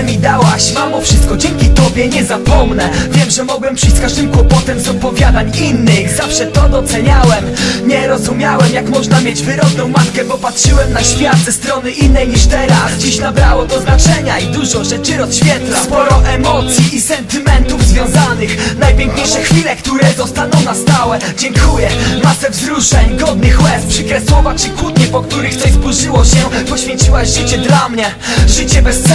które mi dałaś. Mamo, wszystko dzięki tobie nie zapomnę. Wiem, że mogłem przyjść z każdym kłopotem z opowiadań innych. Zawsze to doceniałem. Nie rozumiałem, jak można mieć wyrodną matkę Bo patrzyłem na świat ze strony innej niż teraz. Dziś nabrało to znaczenia i dużo rzeczy rozświetla. Sporo emocji i sentymentów związanych. Najpiękniejsze chwile, które zostaną na stałe. Dziękuję, masę wzruszeń, godnych łez. Przykre słowa czy kłótnie, po których coś zburzyło się. Poświęciłaś życie dla mnie, życie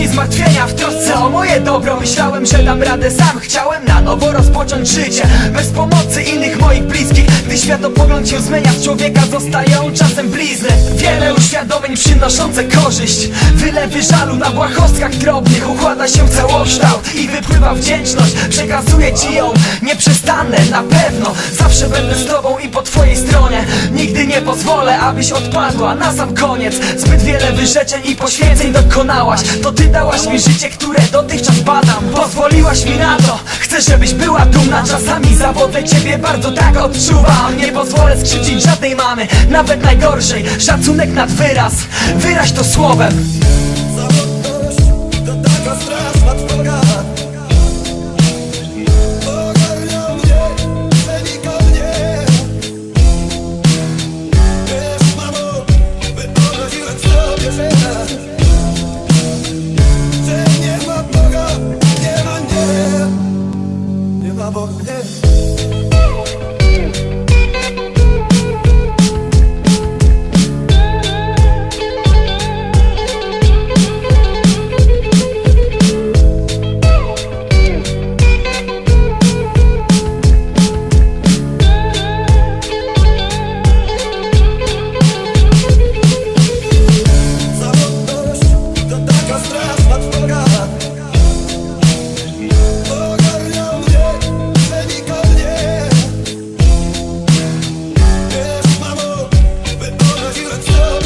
później zmartwienia w trosce o moje dobro Myślałem, że dam radę sam. Chciałem na nowo rozpocząć życie Bez pomocy innych moich bliskich Gdy światopogląd się zmienia z człowieka Zostają czasem blizny. Wiele uświadomień przynoszące korzyść. Wylewy żalu na błahostkach drobnych Układa się w całokształt i wypływa wdzięczność. Przekazuję ci ją, nie przestanę na pewno. Zawsze będę z tobą i po twojej stronie. Nigdy nie pozwolę, abyś odpadła na sam koniec. Zbyt wiele wyrzeczeń i poświęceń dokonałaś. To ty dałaś mi życie, które dotychczas badam. Pozwoliłaś mi na to, żebyś była dumna. Czasami zawodzę ciebie, bardzo tak odczuwam Nie pozwolę skrzywdzić żadnej mamy, nawet najgorszej. Szacunek nad wyraz, wyraź to słowem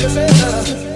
Será?